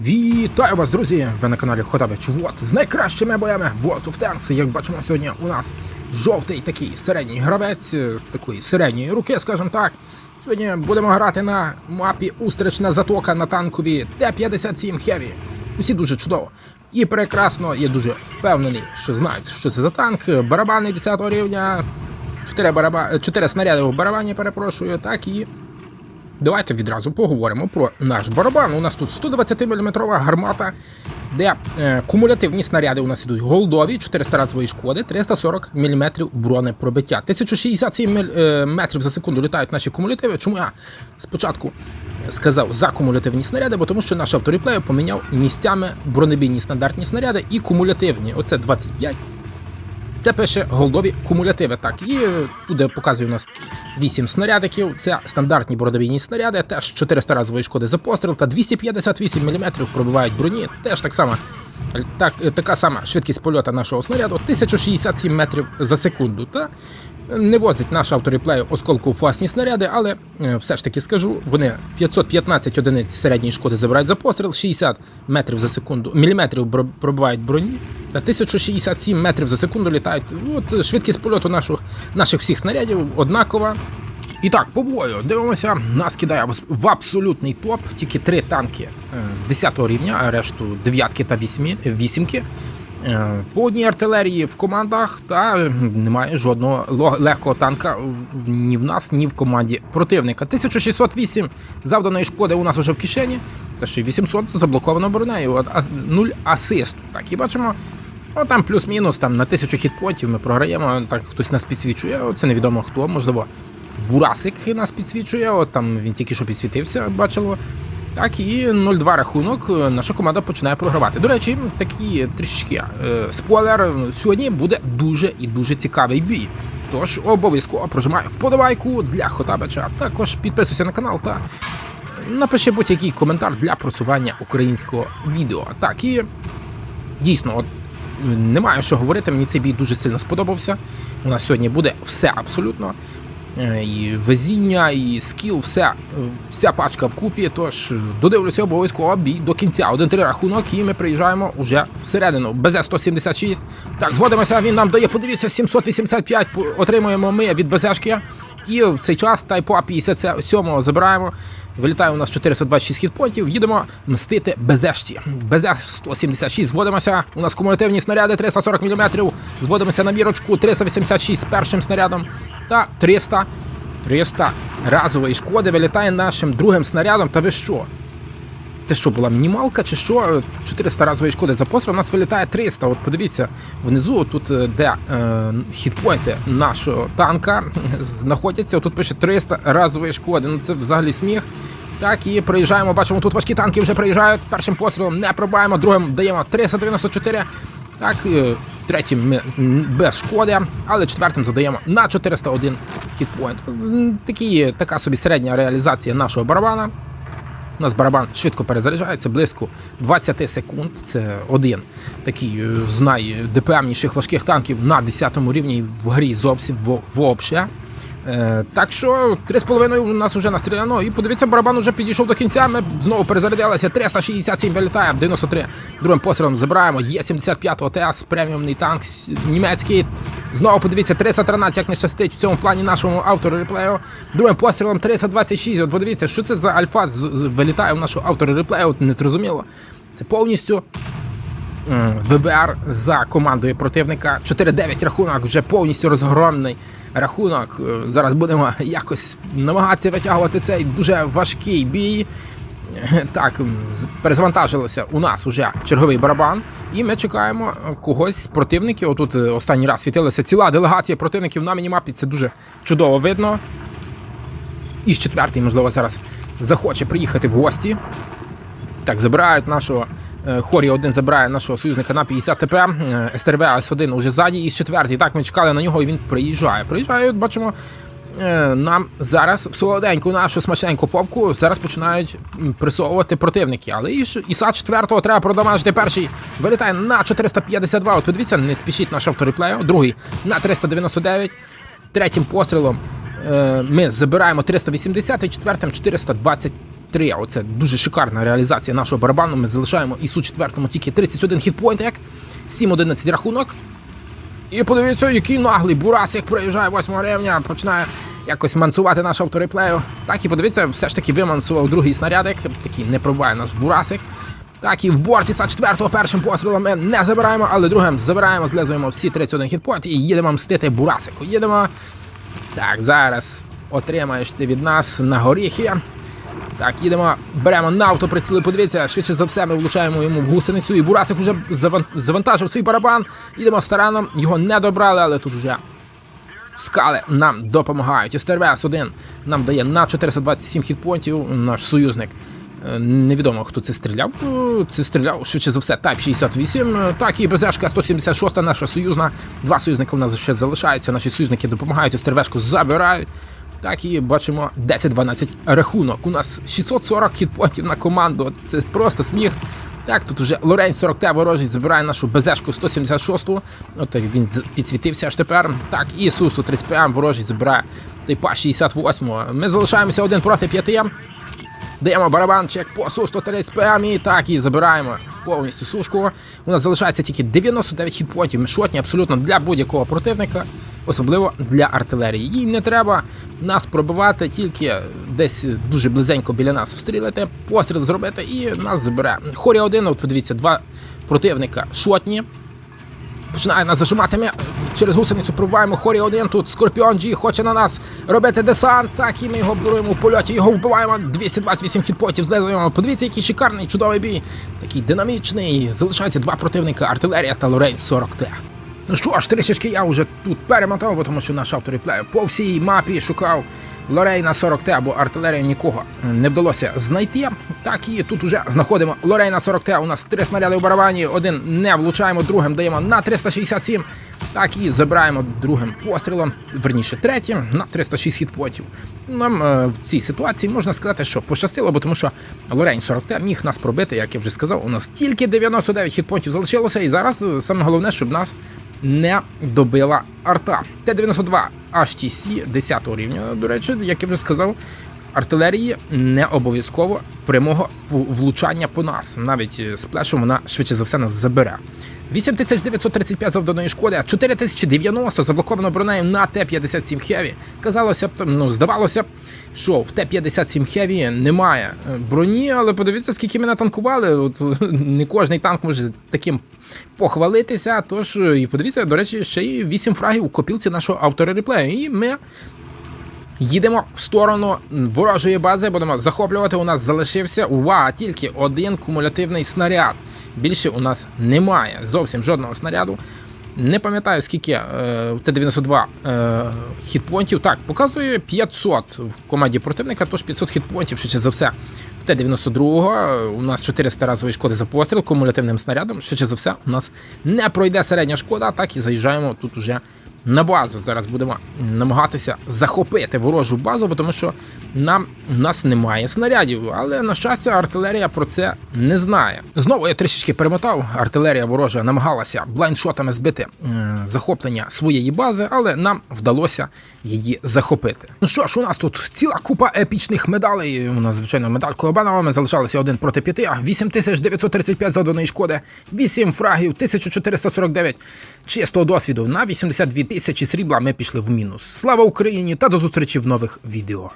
Вітаю вас, друзі! Ви на каналі Хотабич Вот з найкращими боями World of Tanks. Як бачимо, сьогодні у нас жовтий такий середній гравець, е, такої середньої руки, скажімо так. Сьогодні будемо грати на мапі Устрична затока на танкові Т-57 Heavy. Усі дуже чудово. І прекрасно, я дуже впевнений, що знають, що це за танк. Барабани 10 рівня, 4, бараба... 4 снаряди в барабані, перепрошую, так і Давайте відразу поговоримо про наш барабан. У нас тут 120 мм гармата, де е, кумулятивні снаряди у нас ідуть голдові, 400 разової шкоди, 340 мм бронепробиття. 1067 міль- е, метрів за секунду літають наші кумулятиви. Чому я спочатку сказав за кумулятивні снаряди, бо тому що наш автореплеєр поміняв місцями бронебійні стандартні снаряди і кумулятивні. Оце 25 це пише голдові кумулятиви. Так, і е, тут де показує у нас 8 снарядиків. Це стандартні бородовійні снаряди, теж 400 разової шкоди за постріл та 258 мм пробивають броні. Теж так само. Так, е, така сама швидкість польоту нашого снаряду 1067 метрів за секунду. Та не возить наш автореплею осколку фасні снаряди, але е, все ж таки скажу, вони 515 одиниць середньої шкоди забирають за постріл, 60 метрів за секунду, міліметрів пробивають броні, та 1067 метрів за секунду літають. От швидкість польоту наших, наших всіх снарядів однакова. І так, по бою дивимося, нас кидає в- абсолютний топ, тільки три танки 10 рівня, а решту дев'ятки та вісьмі, вісімки. Е, По одній артилерії в командах, та е, немає жодного легкого танка ні в нас, ні в команді противника. 1608 завданої шкоди у нас вже в кишені, та ще 800 заблоковано бронею. Нуль асисту. Так, і бачимо, ну там плюс-мінус там, на 1000 хітпотів ми програємо, так хтось нас підсвічує, це невідомо хто, можливо, Бурасик нас підсвічує, от там він тільки що підсвітився, бачило. Так, і 0-2 рахунок. е, Наша команда починає програвати. До речі, такі трішечки е, спойлер. Сьогодні буде дуже і дуже цікавий бій. Тож обов'язково прожимай вподобайку для Хотабича. Також підписуйся на канал та напиши будь-який коментар для просування українського відео. Так, і дійсно, от е, немає що говорити. Мені цей бій дуже сильно сподобався. У нас сьогодні буде все абсолютно. Е, І везіння, і скіл, все, вся пачка вкупі. Тож додивлюся обов'язково бій до кінця. Один-три рахунок, і ми приїжджаємо уже всередину. БЗ 176. Так, зводимося. Він нам дає, подивіться, 785 по- отримуємо ми від БЗшки. І в цей час тайпа 57 забираємо. Вилітає у нас 426 хітпонтів, їдемо мстити БЗшці. БЗ 176, зводимося. У нас кумулятивні снаряди 340 мм. Зводимося на мірочку 386 з першим снарядом та 300 300 разової шкоди вилітає нашим другим снарядом. Та ви що? Це що була мінімалка, чи що? 400 разової шкоди за постріл, у нас вилітає 300. От подивіться, внизу, тут е, де е, хітпойнти нашого танка знаходяться, тут пише 300 разової шкоди. Ну це взагалі сміх. Так, і приїжджаємо, бачимо, тут важкі танки вже приїжджають. Першим пострілом не пробаємо, другим даємо 394. Так, е, третім ми без шкоди, але четвертим задаємо на 401 хітпоінт. Такі, така собі середня реалізація нашого барабана. У нас барабан швидко перезаряджається, близько 20 секунд. Це один такий е, з найдпмніших важких танків на 10 рівні в грі зовсім во- вообще. Е, так що 3,5 у нас вже настріляно. І подивіться, барабан вже підійшов до кінця. Ми знову перезарядилися. 367 вилітає, 93 другим пострілом забираємо. Є 75 ОТС, преміумний танк німецький. Знову подивіться, 313, як не щастить в цьому плані нашому автору реплею. Другим пострілом 326. От подивіться, що це за альфа вилітає в нашого автора реплею, не зрозуміло. Це повністю ВБР за командою противника. 4-9 рахунок, вже повністю розгромний рахунок. Е, Зараз будемо якось намагатися витягувати цей дуже важкий бій. Е, Так, перезвантажилося у нас уже черговий барабан, і ми чекаємо когось з противників. Отут е, останній раз світилася ціла делегація противників на мінімапі. Це дуже чудово видно. І з четвертий, можливо, зараз захоче приїхати в гості. Так, забирають нашого. Е, Хорі один забирає нашого союзника на 50 ТП. е, СТРВ С1 уже ззаді і з четвертий. Так, ми чекали на нього, і він приїжджає. Приїжджає, от бачимо. е, Нам зараз в солоденьку нашу смачненьку попку зараз починають присовувати противники. Але і ІСа 4 треба продамажити. Перший вилітає на 452. От подивіться, не спішіть наш автореплею. Другий на 399. Третім пострілом ми забираємо 380 і четвертим 420 3. Оце дуже шикарна реалізація нашого барабану. Ми залишаємо ісу четвертому тільки 31 хітпойнт, як 7-11 рахунок. І подивіться, який наглий Бурасик приїжджає 8 рівня, починає якось мансувати наш автореплею. Так і подивіться, все ж таки вимансував другий снарядик, такий не пробиває наш Бурасик. Так, і в борті са четвертого першим пострілом ми не забираємо, але другим забираємо, злизуємо всі 31 хітпойнт і їдемо мстити Бурасику. Їдемо. Так, зараз отримаєш ти від нас на горіхи. Так, їдемо, беремо на автоприціли, подивіться, швидше за все ми влучаємо йому в гусеницю, і Бурасик вже завантажив свій барабан. Їдемо стараном, його не добрали, але тут вже скали нам допомагають. СТРВС 1 нам дає на 427 хітпонтів наш союзник. Е, Невідомо, хто це стріляв. Е, Це стріляв швидше за все Type 68. Е, Так, і БЗшка 176 наша союзна. Два союзника у нас ще залишаються. Наші союзники допомагають, СТРВшку забирають. Так і бачимо 10-12 рахунок. У нас 640 хітпонтів на команду. Це просто сміх. Так, тут уже Лорень 40Т ворожий забирає нашу БЗшку 176-ту. От він підсвітився аж тепер. Так, і су 130 ПМ ворожий забирає Тайпа 68-го. Ми залишаємося один проти п'яти. Даємо барабанчик по су 130 ПМ і так і забираємо повністю сушку. У нас залишається тільки 99 хітпонтів. Ми шотні абсолютно для будь-якого противника, особливо для артилерії. Їй не треба нас пробивати, тільки десь дуже близенько біля нас встрілити, постріл зробити і нас забере. Хорі 1, от подивіться, два противника шотні. Починає нас зажимати. Ми через гусеницю пробиваємо хорі один. Тут Скорпіон G хоче на нас робити десант. Так, і ми його обдуруємо в польоті. Його вбиваємо. 228 хітпотів злизуємо. Подивіться, який шикарний чудовий бій. Такий динамічний. Залишається два противника артилерія та Лорейн 40Т. Ну що ж, трішечки я вже тут перемотав, бо тому що наш автор реплею по всій мапі шукав Лорейна 40Т або артилерія нікого не вдалося знайти. Так і тут уже знаходимо Лорейна 40Т. У нас три снаряди в барабані, один не влучаємо, другим даємо на 367. Так і забираємо другим пострілом, верніше третім, на 306 хітпотів. Нам е, в цій ситуації можна сказати, що пощастило, бо тому що Лорейн 40Т міг нас пробити, як я вже сказав. У нас тільки 99 хітпонтів залишилося, і зараз е, саме головне, щоб нас не добила арта. Т-92 HTC 10 рівня. До речі, як я вже сказав, артилерії не обов'язково прямого влучання по нас. Навіть е, сплешом вона швидше за все нас забере. 8935 завданої шкоди, 4090 заблоковано бронею на Т-57 Heavy. Казалося б, ну здавалося б, що в Т-57 Heavy немає е, броні, але подивіться, скільки ми натанкували. От не кожний танк може таким похвалитися. Тож е, і подивіться, до речі, ще й 8 фрагів у копілці нашого автора реплею. І ми Їдемо в сторону ворожої бази, будемо захоплювати. У нас залишився увага, тільки один кумулятивний снаряд. Більше у нас немає зовсім жодного снаряду. Не пам'ятаю, скільки е, у Т-92 е, хітпонтів. Так, показує 500 в команді противника, тож 500 хітпонтів, швидше за все. В Т-92 е, у нас 400 разової шкоди за постріл кумулятивним снарядом. Швидше за все, у нас не пройде середня шкода, так і заїжджаємо тут уже на базу. Зараз будемо намагатися захопити ворожу базу, тому що нам у нас немає снарядів. Але на щастя, артилерія про це не знає. Знову я трішечки перемотав. Артилерія ворожа намагалася блайндшотами збити захоплення своєї бази, але нам вдалося її захопити. Ну що ж, у нас тут ціла купа епічних медалей. У нас, звичайно, медаль Колобанова. Ми залишалися один проти п'яти. 8935 завданої шкоди, 8 фрагів, 1449 чистого досвіду на 82 тисячі срібла. Ми пішли в мінус. Слава Україні та до зустрічі в нових відео.